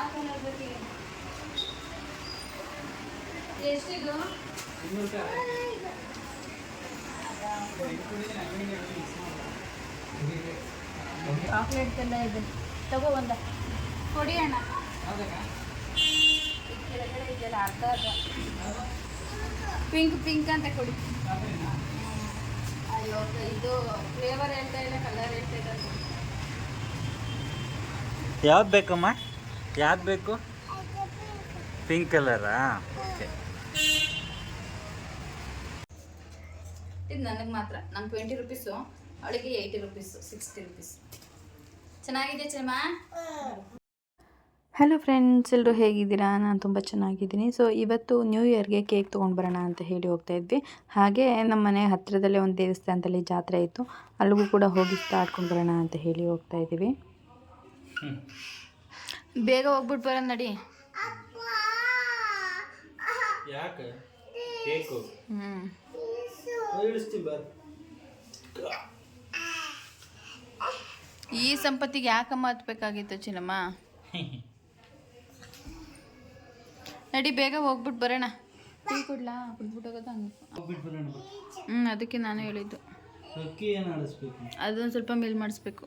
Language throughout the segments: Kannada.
ಯಾವ ಕಲರ್ ಬೇಕು ಎಷ್ಟಿದು ಚಾಕ್ಲೇಟ್ ಎಲ್ಲ ಇದೆ ತಗೋ ಒಂದ ಕೊಡಿ ಅಣ್ಣ ಈ ಕೆಳಗಡೆ ಇದೆಯಲ್ಲ ಅರ್ಧ ಅರ್ಧ ಪಿಂಕ್ ಪಿಂಕ್ ಅಂತ ಕೊಡಿ. ಅಯ್ಯೋ ಇದು ಫ್ಲೇವರ್ ಹೇಳ್ತಾ ಇಲ್ಲ ಕಲರ್ ಹೇಳ್ತಾ ಇಲ್ಲ. ಯಾವ್ದು ಬೇಕಮ್ಮ? ಯಾವ್ದು ಬೇಕು? ಪಿಂಕ್ ಕಲರಾ ಓಕೆ ಇದು ನನಗೆ ಮಾತ್ರ. ನಂಗೆ ಟ್ವೆಂಟಿ ರುಪೀಸು ಅವಳಿಗೆ ಏಯ್ಟಿ ರುಪೀಸು ಸಿಕ್ಸ್ಟಿ ರುಪೀಸ್ ಚೆನ್ನಾಗಿದೆ ಚೆಮ್ಮ ಹಲೋ ಫ್ರೆಂಡ್ಸ್ ಎಲ್ಲರೂ ಹೇಗಿದ್ದೀರಾ? ನಾನು ತುಂಬ ಚೆನ್ನಾಗಿದ್ದೀನಿ. ಸೊ ಇವತ್ತು ನ್ಯೂ ಇಯರ್ಗೆ ಕೇಕ್ ತೊಗೊಂಡು ಬರೋಣ ಅಂತ ಹೇಳಿ ಹೋಗ್ತಾ ಇದ್ವಿ. ಹಾಗೆ ನಮ್ಮ ಮನೆ ಹತ್ತಿರದಲ್ಲೇ ಒಂದು ದೇವಸ್ಥಾನದಲ್ಲಿ ಜಾತ್ರೆ ಇತ್ತು. ಅಲ್ಲಿಗೂ ಕೂಡ ಹೋಗಿ ಸ್ಟಾರ್ಟ್ಕೊಂಡು ಬರೋಣ ಅಂತ ಹೇಳಿ ಹೋಗ್ತಾ ಇದ್ದೀವಿ. ಬೇಗ ಹೋಗ್ಬಿಟ್ಟು ಬರೋಣ ನಡಿ. ಯಾಕೆ? ಕೇಕು. ಹ್ಞೂ ಇಳಿಸ್ತೀವಿ ಬರ್ ಈ ಸಂಪತ್ತಿಗೆ ಯಾಕಮ್ಮ ಹತ್ಬೇಕಾಗಿತ್ತು ಚಿನ್ನಮ್ಮ? ನಡಿ ಬೇಗ ಹೋಗ್ಬಿಟ್ಟು ಬರೋಣ. ಟೀ ಕೊಡ್ಲಾ? ಹಂಗೆ. ಹ್ಞೂ ಅದಕ್ಕೆ ನಾನು ಹೇಳಿದ್ದು. ಅದೊಂದು ಸ್ವಲ್ಪ ಮೇಲ್ ಮಾಡಿಸ್ಬೇಕು.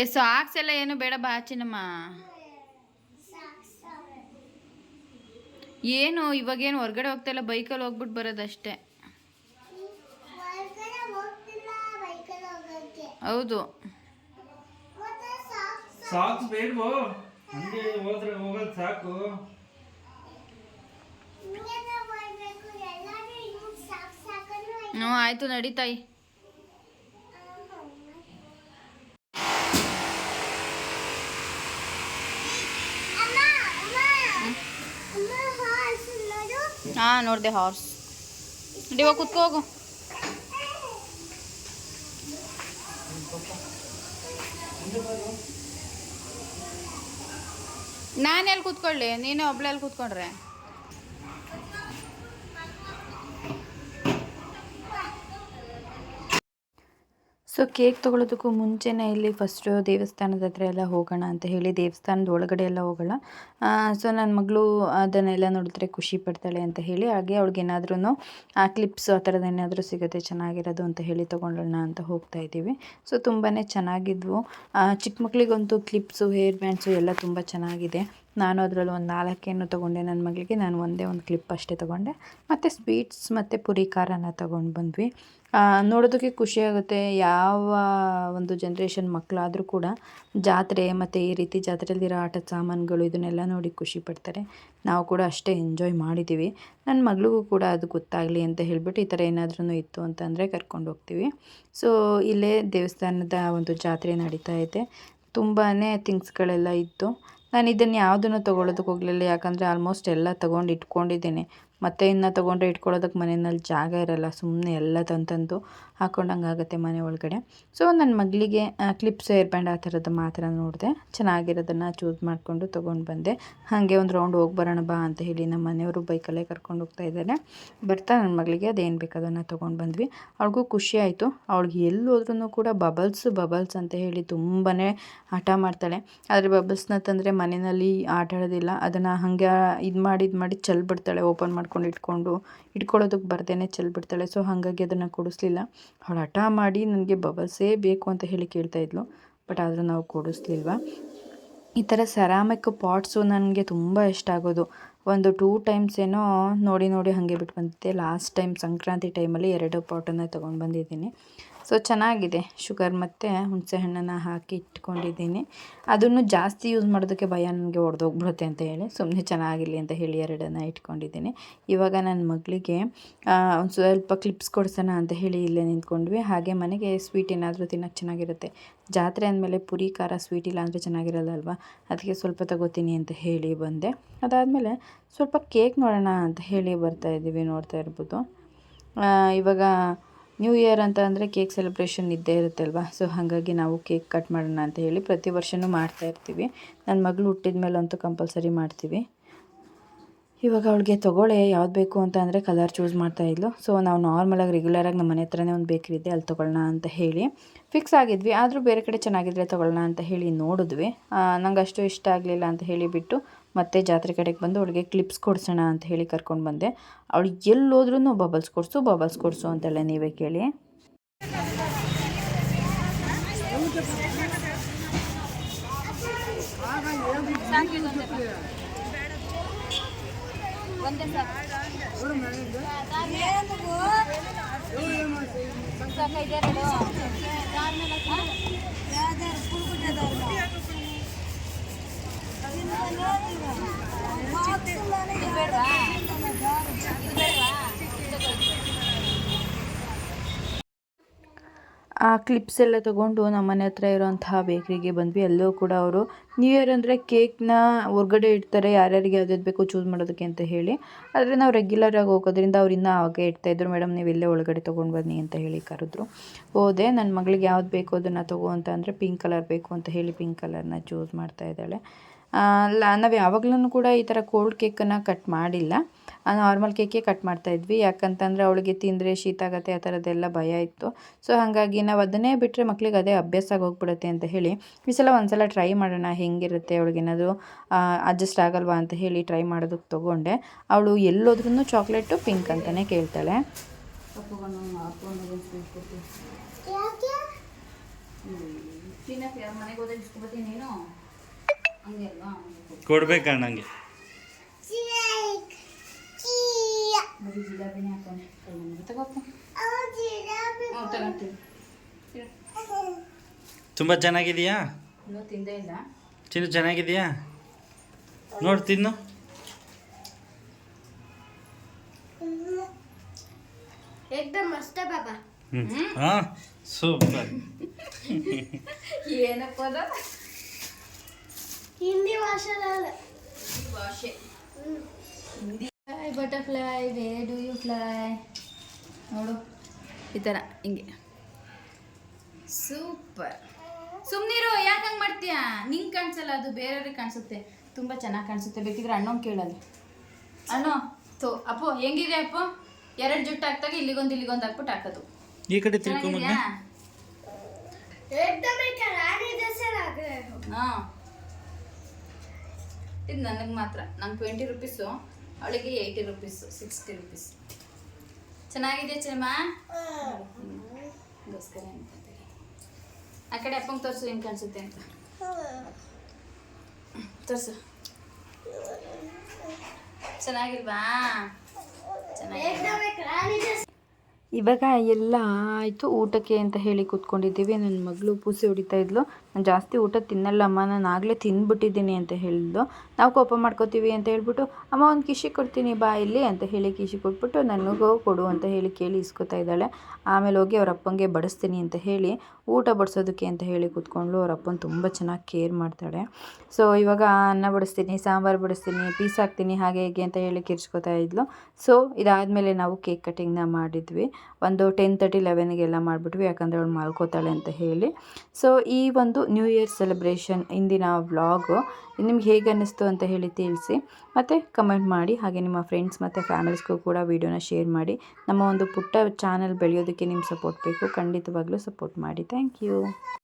ಏ ಸಾಕ್ಸ್ ಎಲ್ಲ ಏನು ಬೇಡ ಬಾ ಚಿನ್ನಮ್ಮ. ಏನು ಇವಾಗೇನು ಹೊರ್ಗಡೆ ಹೋಗ್ತಾ ಇಲ್ಲ ಬೈಕಲ್ಲಿ ಹೋಗ್ಬಿಟ್ಟು ಬರೋದಷ್ಟೇ. ಹೌದು. ಸಾಕ್ಸ್ ಬೇಡವೋ? ಹಂಗೆ ಹೋದ್ರೆ ಹೋಗೋದು ಸಾಕು. ಹ್ಞೂ ಆಯಿತು ನಡೀತಾಯಿ. ಹಾಂ ನೋಡಿದೆ ಹಾರ್ಸ್ ಹೋಗಿ ಕುತ್ಕೋ ಹೋಗು. ನಾನು ಎಲ್ಲಿ ಕೂತ್ಕೊಳ್ಳಿ? ನೀನು ಒಬ್ಳೆ ಎಲ್ಲಿ ಕೂತ್ಕೊಂಡ್ರೆ? ಸೊ ಕೇಕ್ ತೊಗೊಳೋದಕ್ಕೂ ಮುಂಚೆನೇ ಇಲ್ಲಿ ಫಸ್ಟು ದೇವಸ್ಥಾನದ ಹತ್ರ ಎಲ್ಲ ಹೋಗೋಣ ಅಂತ ಹೇಳಿ ದೇವಸ್ಥಾನದ ಒಳಗಡೆ ಎಲ್ಲ ಹೋಗೋಣ. ಸೊ ನನ್ನ ಮಗಳು ಅದನ್ನೆಲ್ಲ ನೋಡಿದ್ರೆ ಖುಷಿ ಪಡ್ತಾಳೆ ಅಂತ ಹೇಳಿ, ಹಾಗೆ ಅವ್ಳಿಗೆ ಏನಾದ್ರೂ ಆ ಕ್ಲಿಪ್ಸ್ ಆ ಥರದ್ದು ಏನಾದರೂ ಸಿಗುತ್ತೆ, ಚೆನ್ನಾಗಿರೋದು ಅಂತ ಹೇಳಿ ತೊಗೊಳ್ಳೋಣ ಅಂತ ಹೋಗ್ತಾ ಇದ್ದೀವಿ. ಸೊ ತುಂಬಾ ಚೆನ್ನಾಗಿದ್ವು. ಚಿಕ್ಕ ಮಕ್ಕಳಿಗಂತೂ ಕ್ಲಿಪ್ಸು ಹೇರ್ ಬ್ಯಾಂಡ್ಸು ಎಲ್ಲ ತುಂಬ ಚೆನ್ನಾಗಿದೆ. ನಾನು ಅದರಲ್ಲಿ ಒಂದು ನಾಲ್ಕೇನು ತೊಗೊಂಡೆ ನನ್ನ ಮಗಳಿಗೆ ನಾನು ಒಂದೇ ಒಂದು ಕ್ಲಿಪ್ ಅಷ್ಟೇ ತೊಗೊಂಡೆ. ಮತ್ತು ಸ್ವೀಟ್ಸ್ ಮತ್ತು ಪುರಿ ಖಾರನ ತೊಗೊಂಡು ಬಂದ್ವಿ. ನೋಡೋದಕ್ಕೆ ಖುಷಿಯಾಗುತ್ತೆ ಯಾವ ಒಂದು ಜನ್ರೇಷನ್ ಮಕ್ಕಳಾದರೂ ಕೂಡ ಜಾತ್ರೆ ಮತ್ತು ಈ ರೀತಿ ಜಾತ್ರೆಯಲ್ಲಿರೋ ಆಟದ ಸಾಮಾನುಗಳು ಇದನ್ನೆಲ್ಲ ನೋಡಿ ಖುಷಿ ಪಡ್ತಾರೆ. ನಾವು ಕೂಡ ಅಷ್ಟೇ ಎಂಜಾಯ್ ಮಾಡಿದ್ದೀವಿ. ನನ್ನ ಮಗಳಿಗೂ ಕೂಡ ಅದು ಗೊತ್ತಾಗಲಿ ಅಂತ ಹೇಳ್ಬಿಟ್ಟು ಈ ಥರ ಏನಾದ್ರೂ ಇತ್ತು ಅಂತಂದರೆ ಕರ್ಕೊಂಡು ಹೋಗ್ತೀವಿ. ಸೊ ಇಲ್ಲೇ ದೇವಸ್ಥಾನದ ಒಂದು ಜಾತ್ರೆ ನಡೀತಾ ಇದೆ. ತುಂಬಾ ಥಿಂಗ್ಸ್ಗಳೆಲ್ಲ ಇತ್ತು. ನಾನು ಇದನ್ನು ಯಾವುದನ್ನು ತೊಗೊಳೋದಕ್ಕೆ ಹೋಗಲಿಲ್ಲ. ಯಾಕಂದರೆ ಆಲ್ಮೋಸ್ಟ್ ಎಲ್ಲ ತೊಗೊಂಡು ಇಟ್ಕೊಂಡಿದ್ದೀನಿ. ಮತ್ತೆ ಇನ್ನು ತಗೊಂಡ್ರೆ ಇಟ್ಕೊಳ್ಳೋದಕ್ಕೆ ಮನೆಯಲ್ಲಿ ಜಾಗ ಇರಲ್ಲ ಸುಮ್ಮನೆ ಎಲ್ಲ ತಂತಂದು ಹಾಕ್ಕೊಂಡಂಗೆ ಆಗುತ್ತೆ ಮನೆ ಒಳಗಡೆ. ಸೊ ನನ್ನ ಮಗಳಿಗೆ ಕ್ಲಿಪ್ಸ್ ಏರ್ ಬ್ಯಾಂಡ್ ಆ ಥರದ್ದು ಮಾತ್ರ ನೋಡಿದೆ. ಚೆನ್ನಾಗಿರೋದನ್ನು ಚೂಸ್ ಮಾಡಿಕೊಂಡು ತೊಗೊಂಡು ಬಂದೆ. ಹಾಗೆ ಒಂದು ರೌಂಡ್ ಹೋಗಿ ಬರೋಣ ಬಾ ಅಂತ ಹೇಳಿ ನಮ್ಮ ಮನೆಯವರು ಬೈಕಲ್ಲೇ ಕರ್ಕೊಂಡು ಹೋಗ್ತಾ ಇದ್ದಾರೆ. ಬರ್ತಾ ನನ್ನ ಮಗಳಿಗೆ ಅದೇನು ಬೇಕು ಅದನ್ನು ತೊಗೊಂಡು ಬಂದ್ವಿ. ಅವ್ಳಿಗೂ ಖುಷಿ ಆಯಿತು. ಅವಳಿಗೆ ಎಲ್ಲಿ ಹೋದ್ರೂ ಕೂಡ ಬಬಲ್ಸ್ ಬಬಲ್ಸ್ ಅಂತ ಹೇಳಿ ತುಂಬಾ ಹಠ ಮಾಡ್ತಾಳೆ. ಆದರೆ ಬಬಲ್ಸ್ನ ತಂದರೆ ಮನೆಯಲ್ಲಿ ಆಟ ಆಡೋದಿಲ್ಲ. ಅದನ್ನು ಹಾಗೆ, ಇದು ಮಾಡಿ ಇದು ಮಾಡಿ ಚೆಲ್ಬಿಡ್ತಾಳೆ. ಓಪನ್ ಮಾಡ್ಕೊಂಡು ಇಟ್ಕೊಂಡು ಇಟ್ಕೊಳ್ಳೋದಕ್ಕೆ ಬರ್ದೇನೆ ಚೆಲ್ಬಿಡ್ತಾಳೆ. ಸೊ ಹಾಗಾಗಿ ಅದನ್ನು ಕೊಡಿಸ್ಲಿಲ್ಲ. ಅವಳು ಹಠ ಮಾಡಿ ನನಗೆ ಬಬಲ್ಸೇ ಬೇಕು ಅಂತ ಹೇಳಿ ಕೇಳ್ತಾ ಇದ್ಲು. ಬಟ್ ಆದರೂ ನಾವು ಕೊಡಿಸ್ಲಿಲ್ವ? ಈ ಥರ ಸೆರಾಮಿಕ್ ಪಾಟ್ಸು ನನಗೆ ತುಂಬ ಇಷ್ಟ ಆಗೋದು. ಒಂದು ಟೂ ಟೈಮ್ಸ್ ಏನೋ ನೋಡಿ ನೋಡಿ ಹಾಗೆ ಬಿಟ್ಟು ಬಂದಿದ್ದೆ ಲಾಸ್ಟ್ ಟೈಮ್ ಸಂಕ್ರಾಂತಿ ಟೈಮಲ್ಲಿ ಎರಡು ಪಾಟನ್ನು ತೊಗೊಂಡು ಬಂದಿದ್ದೀನಿ ಸೊ ಚೆನ್ನಾಗಿದೆ ಶುಗರ್ ಮತ್ತು ಹುಣಸೆ ಹಣ್ಣನ್ನು ಹಾಕಿ ಇಟ್ಕೊಂಡಿದ್ದೀನಿ. ಅದನ್ನು ಜಾಸ್ತಿ ಯೂಸ್ ಮಾಡೋದಕ್ಕೆ ಭಯ ನನಗೆ ಒಡೆದೋಗ್ಬಿಡುತ್ತೆ ಅಂತ ಹೇಳಿ ಸುಮ್ಮನೆ ಚೆನ್ನಾಗಿರಲಿ ಅಂತ ಹೇಳಿ ಎರಡನ್ನು ಇಟ್ಕೊಂಡಿದ್ದೀನಿ. ಇವಾಗ ನನ್ನ ಮಗಳಿಗೆ ಒಂದು ಸ್ವಲ್ಪ ಕ್ಲಿಪ್ಸ್ ಕೊಡ್ಸೋಣ ಅಂತ ಹೇಳಿ ಇಲ್ಲೇ ನಿಂತ್ಕೊಂಡ್ವಿ. ಹಾಗೆ ಮನೆಗೆ ಸ್ವೀಟ್ ಏನಾದರೂ ತಿನ್ನೋಕ್ಕೆ ಚೆನ್ನಾಗಿರುತ್ತೆ. ಜಾತ್ರೆ ಅಂದಮೇಲೆ ಪುರಿ, ಖಾರ ಸ್ವೀಟ್ ಇಲ್ಲ ಅಂದರೆ ಚೆನ್ನಾಗಿರಲ್ಲ ಅಲ್ವಾ ಅದಕ್ಕೆ ಸ್ವಲ್ಪ ತಗೋತೀನಿ ಅಂತ ಹೇಳಿ ಬಂದೆ. ಅದಾದಮೇಲೆ ಸ್ವಲ್ಪ ಕೇಕ್ ನೋಡೋಣ ಅಂತ ಹೇಳಿ ಬರ್ತಾ ಇದ್ದೀವಿ ನೋಡ್ತಾ ಇರ್ಬೋದು. ಇವಾಗ ನ್ಯೂ ಇಯರ್ ಅಂತ ಅಂದರೆ ಕೇಕ್ ಸೆಲೆಬ್ರೇಷನ್ ಇದ್ದೇ ಇರುತ್ತೆ ಅಲ್ವಾ ಸೊ ಹಾಗಾಗಿ ನಾವು ಕೇಕ್ ಕಟ್ ಮಾಡೋಣ ಅಂತ ಹೇಳಿ ಪ್ರತಿ ವರ್ಷವೂ ಮಾಡ್ತಾ ಇರ್ತೀವಿ. ನನ್ನ ಮಗಳು ಹುಟ್ಟಿದ ಮೇಲಂತೂ ಕಂಪಲ್ಸರಿ ಮಾಡ್ತೀವಿ. ಇವಾಗ ಅವಳಿಗೆ ತೊಗೊಳ್ಳೆ, ಯಾವ್ದು ಬೇಕು ಅಂತ ಅಂದರೆ ಕಲರ್ ಚೂಸ್ ಮಾಡ್ತಾ ಇದ್ಲು. ಸೊ ನಾವು ನಾರ್ಮಲಾಗಿ ರೆಗ್ಯುಲರಾಗಿ ನಮ್ಮ ಮನೆ ಹತ್ರನೇ ಒಂದು ಬೇಕ್ರಿ ಇದೆ ಅಲ್ಲಿ ತೊಗೊಳ್ಳೋಣ ಅಂತ ಹೇಳಿ ಫಿಕ್ಸ್ ಆಗಿದ್ವಿ. ಆದರೂ ಬೇರೆ ಕಡೆ ಚೆನ್ನಾಗಿದ್ರೆ ತೊಗೊಳ್ಳೋಣ ಅಂತ ಹೇಳಿ ನೋಡಿದ್ವಿ. ನಂಗೆ ಅಷ್ಟು ಇಷ್ಟ ಆಗಲಿಲ್ಲ ಅಂತ ಹೇಳಿ ಬಿಟ್ಟು ಮತ್ತೆ ಜಾತ್ರೆ ಕಡೆಗೆ ಬಂದು ಅವಳಿಗೆ ಕ್ಲಿಪ್ಸ್ ಕೊಡ್ಸೋಣ ಅಂತ ಹೇಳಿ ಕರ್ಕೊಂಡು ಬಂದೆ. ಅವಳು ಎಲ್ಲೋದ್ರೂ ಬಬಲ್ಸ್ ಕೊಡಿಸು ಬಬಲ್ಸ್ ಕೊಡಿಸು ಅಂತೆಲ್ಲ ನೀವೇ ಕೇಳಿ. ಆ ಕ್ಲಿಪ್ಸ್ ಎಲ್ಲ ತೊಗೊಂಡು ನಮ್ಮ ಮನೆ ಹತ್ರ ಇರೋಂತಹ ಬೇಕ್ರಿಗೆ ಬಂದ್ವಿ. ಎಲ್ಲೂ ಕೂಡ ಅವರು ನ್ಯೂ ಇಯರ್ ಅಂದರೆ ಕೇಕ್ನ ಹೊರ್ಗಡೆ ಇಡ್ತಾರೆ, ಯಾರ್ಯಾರಿಗೆ ಯಾವ್ದು ಬೇಕು ಚೂಸ್ ಮಾಡೋದಕ್ಕೆ ಅಂತ ಹೇಳಿ. ಆದರೆ ನಾವು ರೆಗ್ಯುಲರಾಗಿ ಹೋಗೋದ್ರಿಂದ ಅವ್ರು ಇನ್ನೂ ಹಾಗೆ ಇಡ್ತಾಯಿದ್ರು ಮೇಡಮ್, ನೀವು ಇಲ್ಲೇ ಒಳಗಡೆ ತೊಗೊಂಡು ಬನ್ನಿ ಅಂತ ಹೇಳಿ ಕರೆದ್ರು. ಹೋದೆ ನನ್ನ ಮಗಳಿಗೆ ಯಾವ್ದು ಬೇಕು ಅದನ್ನು ತಗೋ ಅಂತ ಅಂದರೆ ಪಿಂಕ್ ಕಲರ್ ಬೇಕು ಅಂತ ಹೇಳಿ ಪಿಂಕ್ ಕಲರ್ನ ಚೂಸ್ ಮಾಡ್ತಾ ಇದ್ದಾಳೆ. ನಾವು ಯಾವಾಗ್ಲೂ ಕೂಡ ಈ ಥರ ಕೋಲ್ಡ್ ಕೇಕನ್ನು ಕಟ್ ಮಾಡಿಲ್ಲ. ನಾರ್ಮಲ್ ಕೇಕೇ ಕಟ್ ಮಾಡ್ತಾ ಇದ್ವಿ. ಯಾಕಂತಂದರೆ ಅವಳಿಗೆ ತಿಂದರೆ ಶೀತ ಆಗುತ್ತೆ ಆ ಥರದ್ದೆಲ್ಲ ಭಯ ಇತ್ತು. ಸೊ ಹಾಗಾಗಿ ನಾವು ಅದನ್ನೇ ಬಿಟ್ಟರೆ ಮಕ್ಳಿಗೆ ಅದೇ ಅಭ್ಯಾಸ ಆಗಿ ಹೋಗ್ಬಿಡುತ್ತೆ ಅಂತ ಹೇಳಿ ಈ ಸಲ ಒಂದ್ಸಲ ಟ್ರೈ ಮಾಡೋಣ ಹೆಂಗಿರುತ್ತೆ ಅವಳಿಗೇನಾದರೂ ಅಡ್ಜಸ್ಟ್ ಆಗಲ್ವಾ ಅಂತ ಹೇಳಿ ಟ್ರೈ ಮಾಡೋದಕ್ಕೆ ತೊಗೊಂಡೆ. ಅವಳು ಎಲ್ಲೋದ್ರೂ ಚಾಕ್ಲೇಟು ಪಿಂಕ್ ಅಂತಲೇ ಕೇಳ್ತಾಳೆ. ಮನೆಗೆ ಹೋದಾಗ ಬರ್ತೀನಿ ನೀನು? ಹಂಗೆ ಅಲ್ವಾ ಕೊಡ್ಬೇಕಣ್ಣ ನಂಗೆ ಬರೀ ಜಿಲಾಬಿನೇ ಹಾಕೋಣ ತಗೋಪ್ಪ ಹ್ಞೂ ತಗೊಂತೀವಿ ತುಂಬ ಚೆನ್ನಾಗಿದೆಯಾ ಇನ್ನೂ ತಿಂದೇ ಇಲ್ಲ ಚಿನ್ನು ಚೆನ್ನಾಗಿದೆಯಾ ನೋಡಿ ತಿನ್ನು एकदम मस्त आहे बाबा ಹ್ಞೂ ಹಾಂ ಸೂಪರ್ ಏನಪ್ಪ ಅದು ಹಿಂದಿ ಭಾಷೆಯಲ್ಲಿ ಭಾಷೆ. Hindi butterfly why do you fly ನೋಡು. ಈ ಥರ ಹಿಂಗೆ. ಸೂಪರ್ ಸುಮ್ನಿರು ಯಾಕೆ ಹಂಗೆ ಮಾಡ್ತೀಯ? ನಿಂಗೆ ಕಾಣಿಸಲ್ಲ ಅದು ಬೇರೆಯವ್ರಿಗೆ ಕಾಣಿಸುತ್ತೆ. ತುಂಬ ಚೆನ್ನಾಗಿ ಕಾಣಿಸುತ್ತೆ. ಬೇಕಿದ್ರೆ ಅಣ್ಣಂಗೆ ಕೇಳಲ್ಲ ಅಣ್ಣ ತೋ ಅಪ್ಪು ಹೆಂಗಿದೆ ಅಪ್ಪ? ಎರಡು ಜುಟ್ಟು ಹಾಕ್ದಾಗ ಇಲ್ಲಿಗೊಂದು ಇಲ್ಲಿಗೊಂದು ಹಾಕ್ಬಿಟ್ಟು ಹಾಕೋದು. ಈ ಕಡೆ ತಿಳ್ಕೊಂಬಂದ ಹಾಂ. ಇದು ನನಗೆ ಮಾತ್ರ. ನಂಗೆ ಟ್ವೆಂಟಿ ರುಪೀಸು ಅವಳಿಗೆ ಏಯ್ಟಿ ರುಪೀಸು ಸಿಕ್ಸ್ಟಿ ರುಪೀಸ್ ಚೆನ್ನಾಗಿದೆ ಚೇಮ್ಮ ಆ ಕಡೆ ಅಪ್ಪಂಗೆ ತೋರಿಸು ಹೆಂಗೆ ಕಾಣಿಸುತ್ತೆ ಅಂತ. ತೋರಿಸು. ಚೆನ್ನಾಗಿಲ್ವಾ? ಇವಾಗ ಎಲ್ಲ ಆಯಿತು, ಊಟಕ್ಕೆ ಅಂತ ಹೇಳಿ ಕೂತ್ಕೊಂಡಿದ್ದೀವಿ. ನನ್ನ ಮಗಳು ಪೂಸೆ ಹೊಡಿತಾ ಇದ್ಲು. ನಾನು ಜಾಸ್ತಿ ಊಟ ತಿನ್ನಲ್ಲಮ್ಮ, ನಾನು ಆಗಲೇ ತಿಂದ್ಬಿಟ್ಟಿದ್ದೀನಿ ಅಂತ ಹೇಳಿದ್ಲು. ನಾವು ಕೋಪ ಮಾಡ್ಕೋತೀವಿ ಅಂತ ಹೇಳ್ಬಿಟ್ಟು, ಅಮ್ಮ, ಒಂದು ಕಿಶಿ ಕೊಡ್ತೀನಿ, ಬಾ ಇಲ್ಲಿ, ಅಂತ ಹೇಳಿ ಕಿಶಿ ಕೊಟ್ಬಿಟ್ಟು ನನಗೂ ಕೊಡು ಅಂತ ಹೇಳಿ ಕೇಳಿ ಇಸ್ಕೊತಾ ಇದ್ದಾಳೆ. ಆಮೇಲೆ ಹೋಗಿ ಅವ್ರ ಅಪ್ಪಂಗೆ ಬಡಿಸ್ತೀನಿ ಅಂತ ಹೇಳಿ, ಊಟ ಬಡಿಸೋದಕ್ಕೆ ಅಂತ ಹೇಳಿ ಕೂತ್ಕೊಂಡು ಅವ್ರ ಅಪ್ಪನ ತುಂಬ ಚೆನ್ನಾಗಿ ಕೇರ್ ಮಾಡ್ತಾಳೆ. ಸೊ ಇವಾಗ ಅನ್ನ ಬಡಿಸ್ತೀನಿ, ಸಾಂಬಾರು ಬಡಿಸ್ತೀನಿ, ಪೀಸ್ ಹಾಕ್ತೀನಿ, ಹಾಗೆ ಹೀಗೆ ಅಂತ ಹೇಳಿ ಕಿರ್ಚ್ಕೊತಾ ಇದ್ಲು. ಸೊ ಇದಾದಮೇಲೆ ನಾವು ಕೇಕ್ ಕಟಿಂಗ್ನ ಮಾಡಿದ್ವಿ. ಒಂದು ಟೆನ್ ತರ್ಟಿ ಲೆವೆನ್ಗೆಲ್ಲ ಮಾಡಿಬಿಟ್ವಿ, ಯಾಕಂದರೆ ಅವಳು ಮಲ್ಕೋತಾಳೆ ಅಂತ ಹೇಳಿ. ಸೊ ಈ ಒಂದು ನ್ಯೂ ಇಯರ್ ಸೆಲೆಬ್ರೇಷನ್ ಇಂದಿನ ವ್ಲಾಗು ನಿಮ್ಗೆ ಹೇಗೆ ಅನ್ನಿಸ್ತು ಅಂತ ಹೇಳಿ ತಿಳಿಸಿ. ಮತ್ತು ಕಮೆಂಟ್ ಮಾಡಿ. ಹಾಗೆ ನಿಮ್ಮ ಫ್ರೆಂಡ್ಸ್ ಮತ್ತು ಫ್ಯಾಮಿಲೀಸ್ಗೂ ಕೂಡ ವೀಡಿಯೋನ ಶೇರ್ ಮಾಡಿ. ನಮ್ಮ ಒಂದು ಪುಟ್ಟ ಚಾನಲ್ ಬೆಳೆಯೋದಕ್ಕೆ ನಿಮ್ಮ ಸಪೋರ್ಟ್ ಬೇಕು. ಖಂಡಿತವಾಗ್ಲೂ ಸಪೋರ್ಟ್ ಮಾಡಿ. Thank you